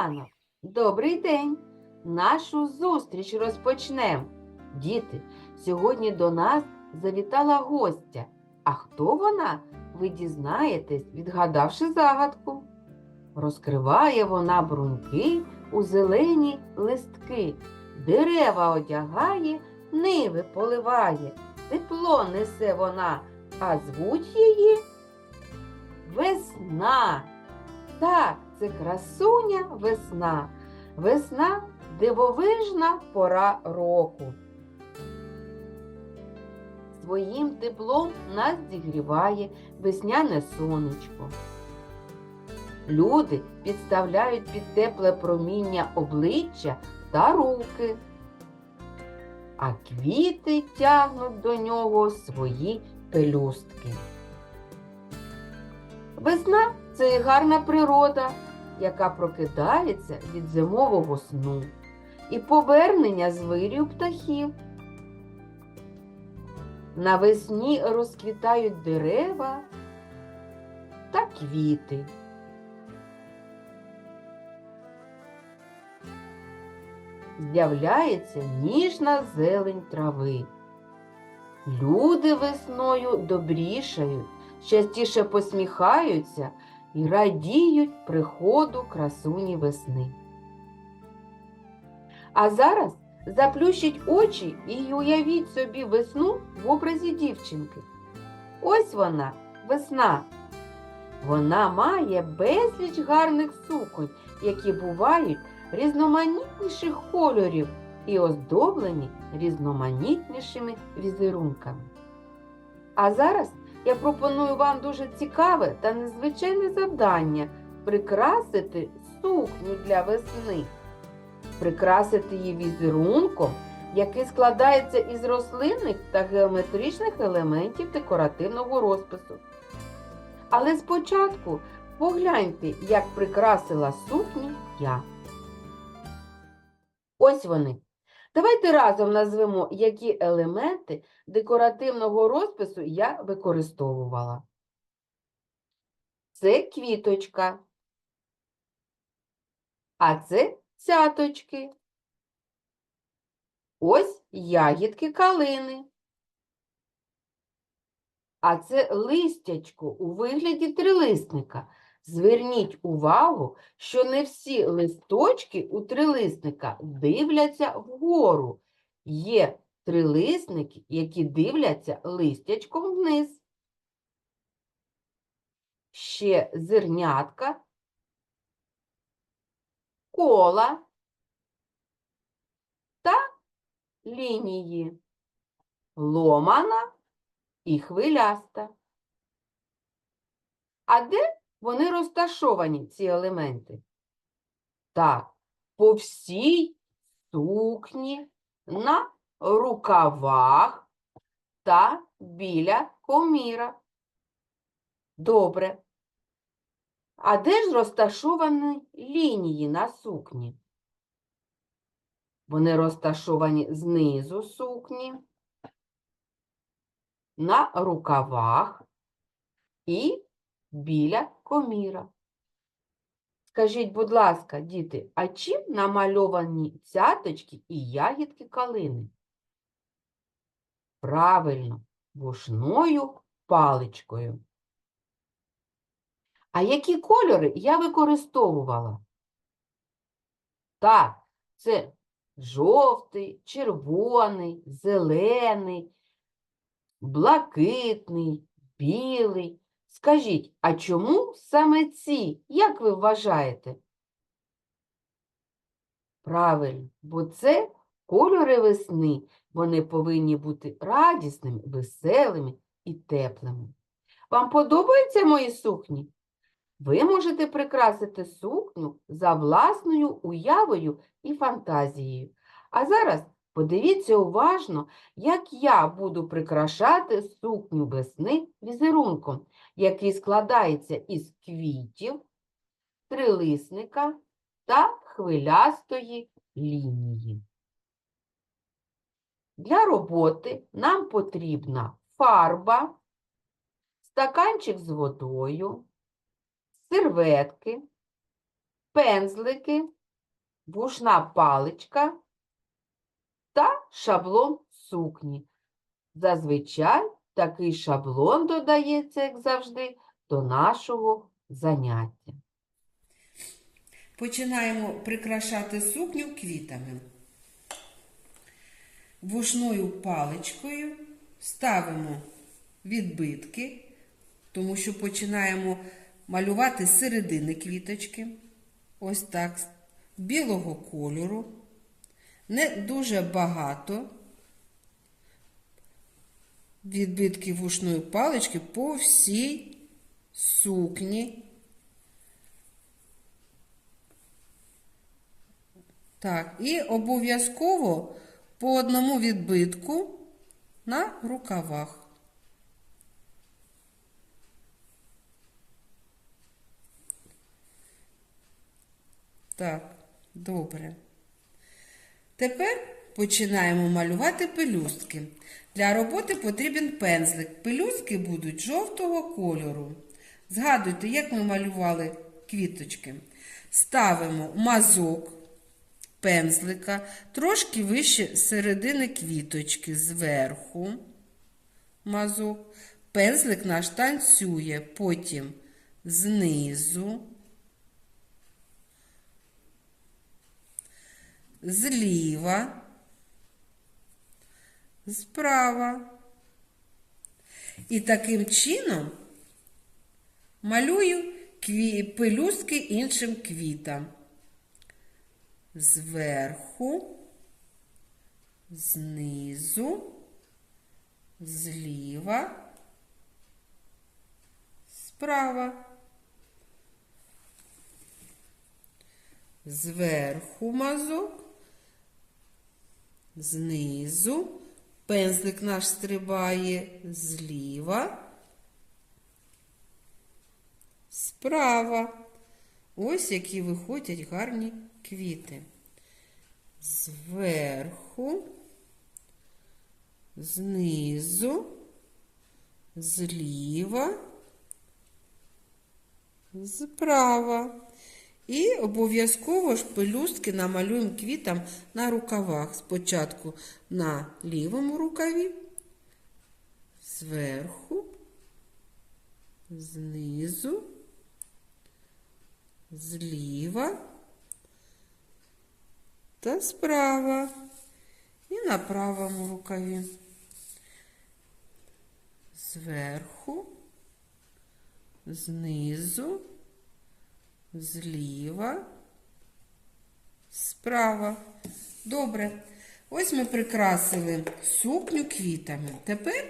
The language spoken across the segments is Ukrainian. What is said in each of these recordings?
ранок, добрий день. Нашу зустріч розпочнем. Діти, сьогодні до нас завітала гостя. А хто вона? Ви дізнаєтесь, відгадавши загадку. Розкриває вона бруньки у зелені листки, дерева одягає, ниви поливає, тепло несе вона, а звуть її весна. Так, це красуня весна. Весна дивовижна пора року. Своїм теплом нас зігріває весняне сонечко. Люди підставляють під тепле проміння обличчя та руки, а квіти тягнуть до нього свої пелюстки. Весна це гарна природа, яка прокидається від зимового сну і повернення з вирію птахів. Навесні розквітають дерева та квіти. З'являється ніжна зелень трави. Люди весною добрішають, частіше посміхаються і радіють приходу красуні весни. А зараз заплющіть очі і уявіть собі весну в образі дівчинки. Ось вона, весна. Вона має безліч гарних суконь, які бувають різноманітніших кольорів і оздоблені різноманітнішими візерунками. А зараз я пропоную вам дуже цікаве та незвичайне завдання прикрасити сукню для весни, прикрасити її візерунком, який складається із рослинних та геометричних елементів декоративного розпису. Але спочатку погляньте, як прикрасила сукню я. Ось вони. Давайте разом назвемо, які елементи декоративного розпису я використовувала. Це квіточка. А це цяточки. Ось ягідки калини. А це листячко у вигляді трилисника. Зверніть увагу, що не всі листочки у трилисника дивляться вгору. Є трилисники, які дивляться листячком вниз. Ще зернятка, кола та лінії, ломана і хвиляста. А де вони розташовані, ці елементи? Так, по всій сукні, на рукавах та біля коміра. Добре. А де ж розташовані лінії на сукні? Вони розташовані знизу сукні, на рукавах і біля коміра. Скажіть, будь ласка, діти, а чим намальовані цяточки і ягідки калини? Правильно, вушною паличкою. А які кольори я використовувала? Так, це жовтий, червоний, зелений, блакитний, білий. Скажіть, а чому саме ці, як ви вважаєте? Правильно, бо це кольори весни. Вони повинні бути радісними, веселими і теплими. Вам подобаються мої сукні? Ви можете прикрасити сукню за власною уявою і фантазією. А зараз подивіться уважно, як я буду прикрашати сукню весни візерунком, який складається із квітів, трилисника та хвилястої лінії. Для роботи нам потрібна фарба, стаканчик з водою, серветки, пензлики, вушна паличка та шаблон сукні. Зазвичай такий шаблон додається, як завжди, до нашого заняття. Починаємо прикрашати сукню квітами. Вушною паличкою ставимо відбитки, тому що починаємо малювати з середини квіточки. Ось так, білого кольору. Не дуже багато відбитків вушної палички по всій сукні. Так, і обов'язково по одному відбитку на рукавах. Так, добре. Тепер починаємо малювати пелюстки. Для роботи потрібен пензлик. Пелюстки будуть жовтого кольору. Згадуйте, як ми малювали квіточки. Ставимо мазок пензлика трошки вище середини квіточки зверху. Мазок. Пензлик наш танцює, потім знизу, зліва, справа. І таким чином малюю пелюстки іншим квітам зверху, знизу, зліва, справа. Зверху мазок, знизу, пензлик наш стрибає зліва, справа. Ось які виходять гарні квіти. Зверху, знизу, зліва, справа. І обов'язково ж пелюстки намалюємо квітам на рукавах. Спочатку на лівому рукаві, зверху, знизу, зліва та справа і на правому рукаві. Зверху, знизу, зліва, справа. Добре. Ось ми прикрасили сукню квітами. Тепер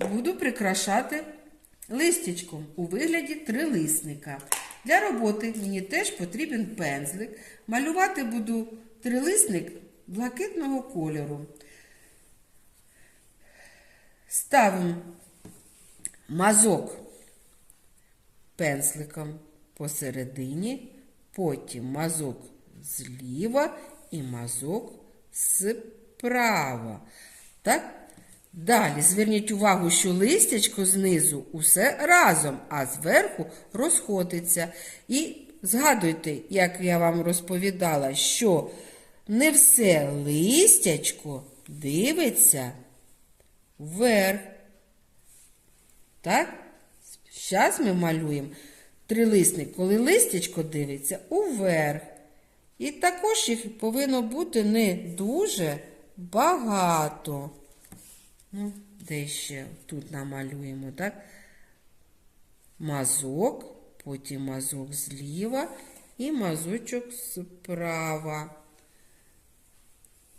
буду прикрашати листячком у вигляді трилисника. Для роботи мені теж потрібен пензлик. Малювати буду трилисник блакитного кольору. Ставимо мазок пензликом посередині, потім мазок зліва і мазок справа. Так? Далі зверніть увагу, що листячко знизу усе разом, а зверху розходиться. І згадуйте, як я вам розповідала, що не все листячко дивиться вверх. Так? Зараз ми малюємо трилисник, коли листячко дивиться уверх. І також їх повинно бути не дуже багато. Ну, де ще тут намалюємо, так? Мазок, потім мазок зліва і мазочок справа.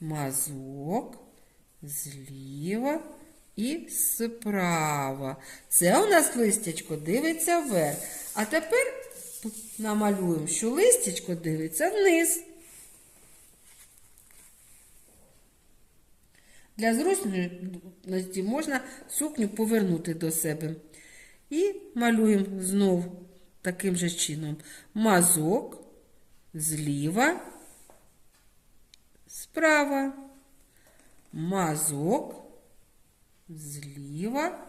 Мазок зліва і справа. Це у нас листячко дивиться вверх. А тепер намалюємо, що листячко дивиться вниз. Для зручності можна сукню повернути до себе. І малюємо знову таким же чином мазок зліва, справа, мазок зліва,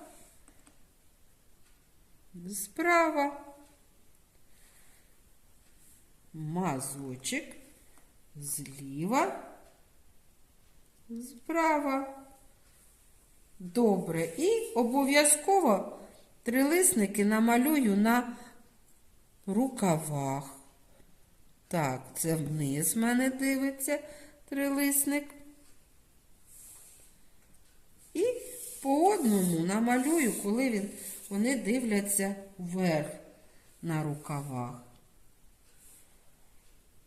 справа. Мазочок зліва, справа. Добре. І обов'язково трилисники намалюю на рукавах. Так, це вниз в мене дивиться трилисник. І по одному намалюю, коли він, вони дивляться вверх на рукавах.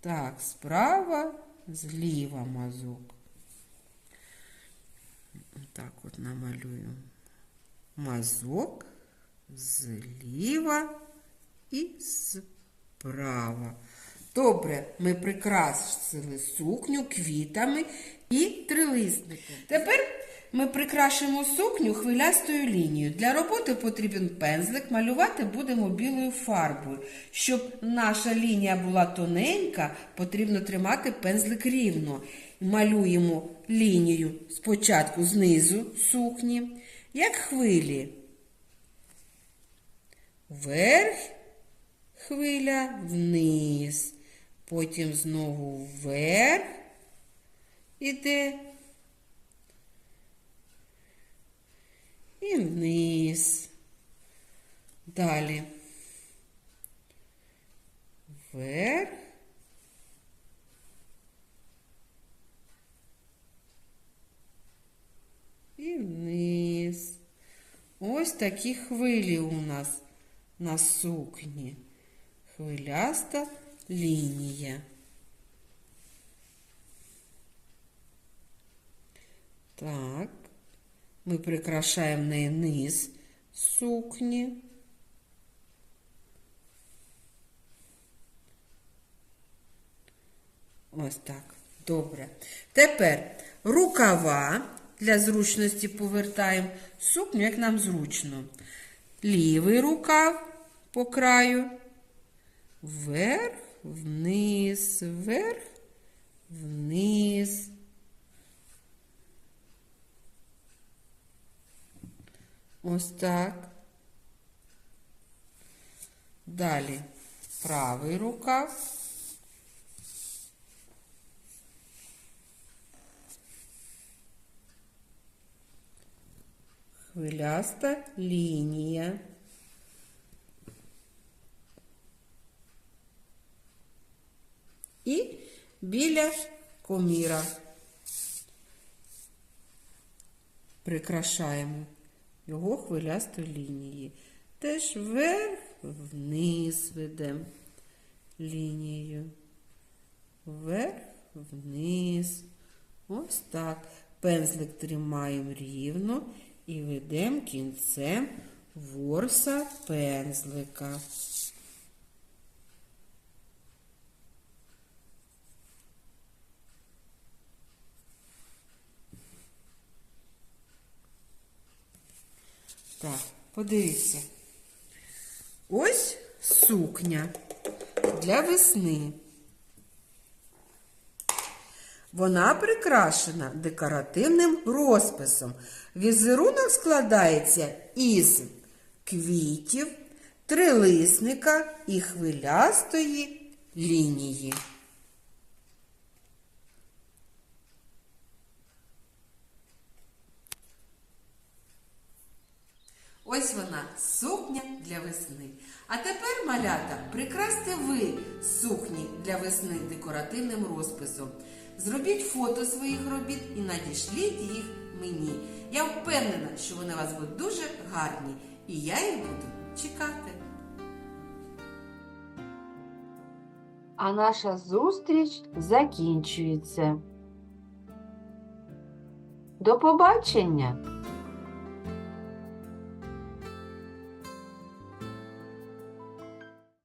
Так, справа, зліва мазок. Так от намалюю мазок зліва і справа. Добре, ми прикрасили сукню квітами і трилисником. Тепер ми прикрашимо сукню хвилястою лінією. Для роботи потрібен пензлик, малювати будемо білою фарбою. Щоб наша лінія була тоненька, потрібно тримати пензлик рівно. Малюємо лінію спочатку знизу сукні, як хвилі. Вверх хвиля вниз, потім знову вверх іде і вниз. Далі. Вверх. І вниз. Ось такі хвилі у нас на сукні. Хвиляста лінія. Так, Ми прикрашаємо неї низ сукні. Ось так. Добре. Тепер рукава для зручності повертаємо сукню, як нам зручно. Лівий рукав по краю. Вверх, вниз, вверх, вниз. Ось так. Далі правий рукав. Хвиляста лінія. І біля коміра прикрашаємо Його хвилястої лінії. Теж вверх, вниз ведемо лінією. Вверх, вниз. Ось так. Пензлик тримаємо рівно і ведемо кінцем ворса пензлика. Так, подивіться. Ось сукня для весни. Вона прикрашена декоративним розписом. Візерунок складається із квітів, трилисника і хвилястої лінії. Ось вона сукня для весни. А тепер, малята, прикрасьте ви сукні для весни декоративним розписом. Зробіть фото своїх робіт і надішліть їх мені. Я впевнена, що вони у вас будуть дуже гарні, і я їх буду чекати. А наша зустріч закінчується. До побачення!